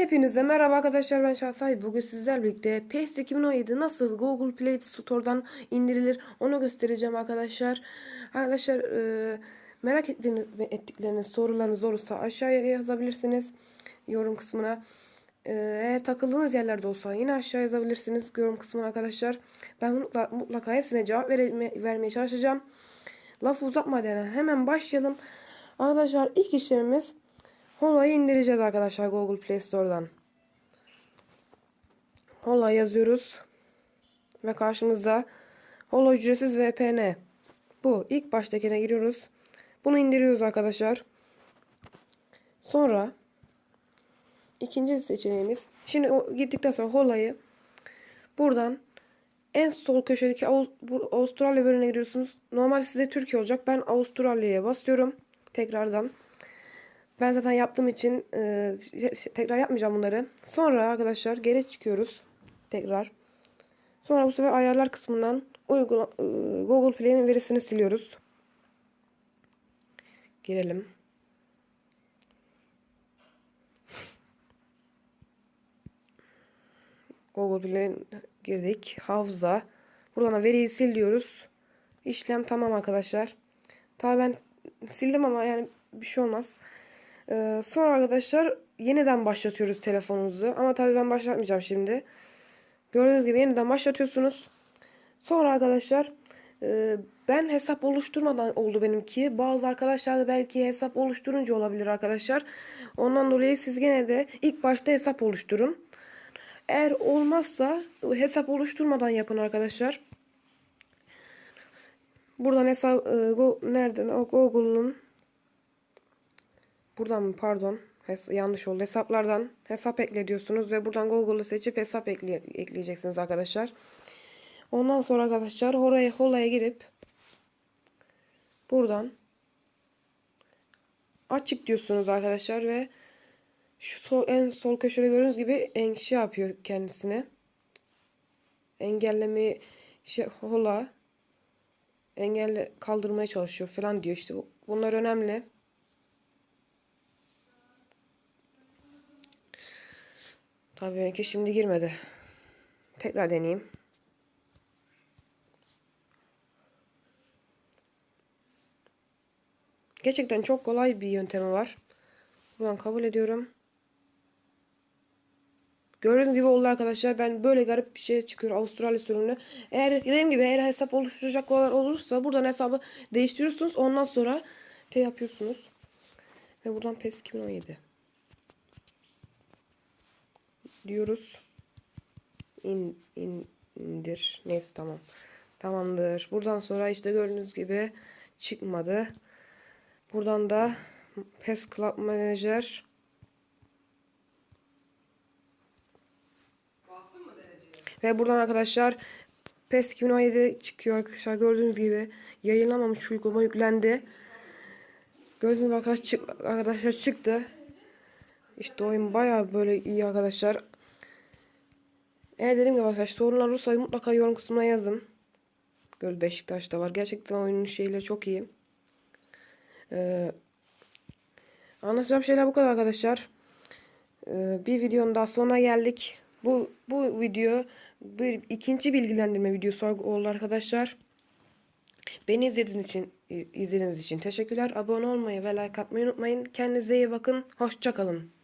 Hepinize merhaba arkadaşlar ben Şahsay. Bugün sizlerle birlikte PES 2017 nasıl Google Play Store'dan indirilir onu göstereceğim arkadaşlar. Arkadaşlar e, merak ettiğiniz, ettikleriniz sorularınız olursa aşağıya yazabilirsiniz yorum kısmına. E, eğer takıldığınız yerlerde olsa yine aşağı yazabilirsiniz yorum kısmına arkadaşlar. Ben mutlaka, mutlaka hepsine cevap verme, vermeye çalışacağım. Lafı uzatmadan hemen başlayalım. Arkadaşlar ilk işlemimiz Hola'yı indireceğiz arkadaşlar Google Play Store'dan. Hola yazıyoruz. Ve karşımızda Hola ücretsiz VPN. Bu. ilk baştakine giriyoruz. Bunu indiriyoruz arkadaşlar. Sonra ikinci seçeneğimiz. Şimdi o gittikten sonra Hola'yı buradan en sol köşedeki Avustralya bölümüne giriyorsunuz. Normal size Türkiye olacak. Ben Avustralya'ya basıyorum. Tekrardan. Ben zaten yaptığım için e, tekrar yapmayacağım bunları. Sonra arkadaşlar geri çıkıyoruz. Tekrar. Sonra bu sefer ayarlar kısmından uygula, e, Google Play'in verisini siliyoruz. Girelim. Google Play'in girdik. Hafıza. Buradan da veriyi sil diyoruz. İşlem tamam arkadaşlar. Tabii ben sildim ama yani bir şey olmaz. Ee, sonra arkadaşlar yeniden başlatıyoruz telefonunuzu. Ama tabii ben başlatmayacağım şimdi. Gördüğünüz gibi yeniden başlatıyorsunuz. Sonra arkadaşlar e, ben hesap oluşturmadan oldu benimki. Bazı arkadaşlar da belki hesap oluşturunca olabilir arkadaşlar. Ondan dolayı siz gene de ilk başta hesap oluşturun. Eğer olmazsa hesap oluşturmadan yapın arkadaşlar. Buradan hesap e, go, nereden Google'un buradan mı pardon hes yanlış oldu hesaplardan hesap ekle diyorsunuz ve buradan Google'ı seçip hesap ekle ekleyeceksiniz arkadaşlar. Ondan sonra arkadaşlar oraya holaya girip buradan açık diyorsunuz arkadaşlar ve şu sol en sol köşede gördüğünüz gibi enşi yapıyor kendisine. Engelleme şey hola engelle kaldırmaya çalışıyor falan diyor işte. Bunlar önemli. Tabii benimki şimdi girmedi. Tekrar deneyeyim. Gerçekten çok kolay bir yöntemi var. Buradan kabul ediyorum. Gördüğünüz gibi oldu arkadaşlar. Ben böyle garip bir şey çıkıyor Avustralya sorunu. Eğer dediğim gibi eğer hesap oluşturacak olursa buradan hesabı değiştiriyorsunuz. Ondan sonra te yapıyorsunuz. Ve buradan PES 2017 diyoruz. İn, in, indir. Neyse tamam. Tamamdır. Buradan sonra işte gördüğünüz gibi çıkmadı. Buradan da PES Club Manager Ve buradan arkadaşlar PES 2017 çıkıyor arkadaşlar. Gördüğünüz gibi yayınlamamış uygulama yüklendi. Gördüğünüz gibi arkadaşlar, çık, arkadaşlar çıktı. İşte oyun baya böyle iyi arkadaşlar. Eğer dediğim gibi arkadaşlar sorunlar olursa mutlaka yorum kısmına yazın. Göl Beşiktaş'ta var. Gerçekten oyunun şeyleri çok iyi. Ee, anlatacağım şeyler bu kadar arkadaşlar. Ee, bir videonun daha sonuna geldik. Bu bu video bir ikinci bilgilendirme videosu oldu arkadaşlar. Beni izlediğiniz için izlediğiniz için teşekkürler. Abone olmayı ve like atmayı unutmayın. Kendinize iyi bakın. Hoşçakalın.